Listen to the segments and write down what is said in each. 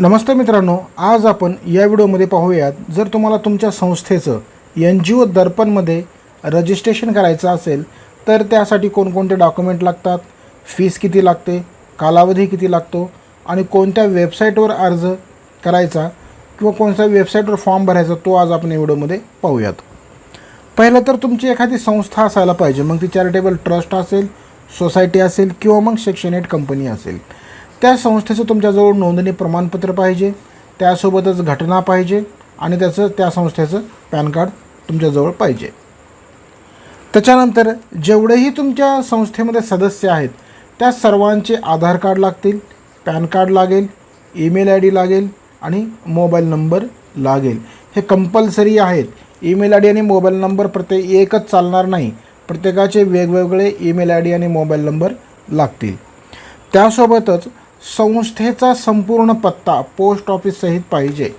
नमस्ते मित्रांनो आज आपण या व्हिडिओमध्ये पाहूयात जर तुम्हाला तुमच्या संस्थेचं एन जी ओ दर्पणमध्ये रजिस्ट्रेशन करायचं असेल तर त्यासाठी कोणकोणते डॉक्युमेंट लागतात फीस किती लागते कालावधी किती लागतो आणि कोणत्या वेबसाईटवर अर्ज करायचा किंवा कोणत्या वेबसाईटवर फॉर्म भरायचा तो आज आपण या व्हिडिओमध्ये पाहूयात. पहिलं तर तुमची एखादी संस्था असायला पाहिजे मग ती चॅरिटेबल ट्रस्ट असेल सोसायटी असेल किंवा मग सेक्शन एट कंपनी असेल. त्या संस्थेचं तुमच्याजवळ नोंदणी प्रमाणपत्र पाहिजे त्यासोबतच घटना पाहिजे आणि त्याचं त्या संस्थेचं पॅन कार्ड तुमच्याजवळ पाहिजे. त्याच्यानंतर जेवढेही तुमच्या संस्थेमध्ये सदस्य आहेत त्या सर्वांचे आधार कार्ड लागतील पॅन कार्ड लागेल ईमेल आय डी लागेल आणि मोबाईल नंबर लागेल. हे कंपल्सरी आहेत. ईमेल आय डी आणि मोबाईल नंबर प्रत्येक एकच चालणार नाही. प्रत्येकाचे वेगवेगळे ईमेल आय डी आणि मोबाईल नंबर लागतील. त्यासोबतच संस्थेचा संपूर्ण पत्ता पोस्ट ऑफिस सहित पाहिजे.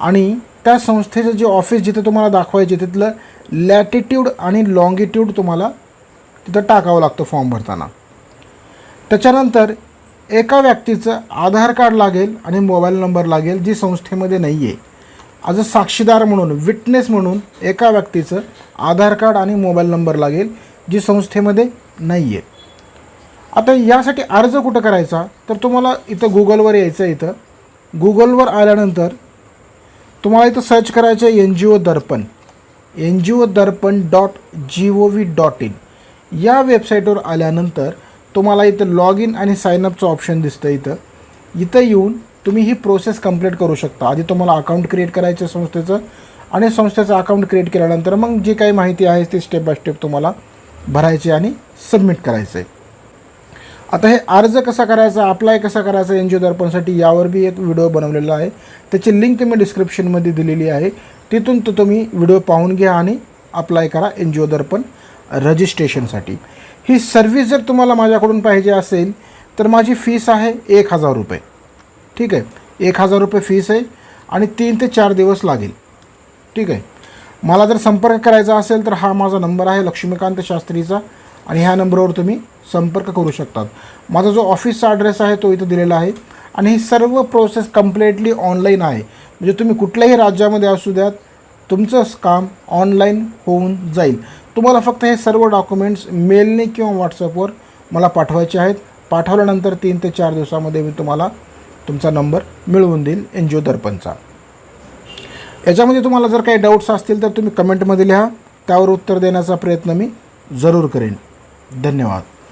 आणि त्या संस्थेचं जे ऑफिस जिथे तुम्हाला दाखवायचे तिथलं लॅटिट्यूड आणि लॉंगिट्यूड तुम्हाला तिथं टाकावं लागतं फॉर्म भरताना. त्याच्यानंतर एका व्यक्तीचं आधार कार्ड लागेल आणि मोबाईल नंबर लागेल जी संस्थेमध्ये नाही आहे आज अ साक्षीदार म्हणून विटनेस म्हणून एका व्यक्तीचं आधार कार्ड आणि मोबाईल नंबर लागेल जी संस्थेमध्ये नाही आहे आता यासाठी अर्ज कुठं करायचा? तर तुम्हाला इथं गुगलवर यायचं आहे इथं. गुगलवर आल्यानंतर तुम्हाला इथं सर्च करायचं आहे N G O Darpan. N G O Darpan dot G O V dot in या वेबसाईटवर आल्यानंतर तुम्हाला इथं लॉग इन आणि साईनअपचं ऑप्शन दिसतं इथं. इथं येऊन तुम्ही ही प्रोसेस कंप्लीट करू शकता. आधी तुम्हाला अकाउंट क्रिएट करायचं आहे संस्थेचं आणि संस्थेचं अकाउंट क्रिएट केल्यानंतर मग जी काही माहिती आहे ती स्टेप बाय स्टेप तुम्हाला भरायची आणि सबमिट करायचं आहे आता हे अर्ज कसा करायचा अप्लाय कसा करायचा एन जी ओ दर्पणसाठी यावर बी एक व्हिडिओ बनवलेला आहे. त्याची लिंक मी डिस्क्रिप्शनमध्ये दिलेली आहे. तिथून तो तुम्ही व्हिडिओ पाहून घ्या आणि अप्लाय करा एन जी ओ दर्पण रजिस्ट्रेशनसाठी ही सर्व्हिस जर तुम्हाला माझ्याकडून पाहिजे असेल तर माझी फीस आहे एक हजार रुपये. ठीक आहे? एक हजार रुपये फीस आहे आणि तीन ते चार दिवस लागेल. ठीक आहे? मला जर संपर्क करायचा असेल तर हा माझा नंबर आहे लक्ष्मीकांत शास्त्रीचा. आणि ह्या नंबरवर तुम्ही संपर्क करू शकतात. माझा जो ऑफिसचा ॲड्रेस आहे तो इथं दिलेला आहे. आणि ही सर्व प्रोसेस कम्प्लिटली ऑनलाईन आहे. म्हणजे तुम्ही कुठल्याही राज्यामध्ये असू द्यात तुमचं काम ऑनलाईन होऊन जाईल. तुम्हाला फक्त हे सर्व डॉक्युमेंट्स मेलने किंवा व्हॉट्सअपवर मला पाठवायचे आहेत. पाठवल्यानंतर तीन ते चार दिवसामध्ये मी तुम्हाला तुमचा नंबर मिळवून देईल एन जी ओ दर्पणचा. याच्यामध्ये तुम्हाला जर काही डाऊट्स असतील तर तुम्ही कमेंटमध्ये लिहा. त्यावर उत्तर देण्याचा प्रयत्न मी जरूर करेन. धन्यवाद.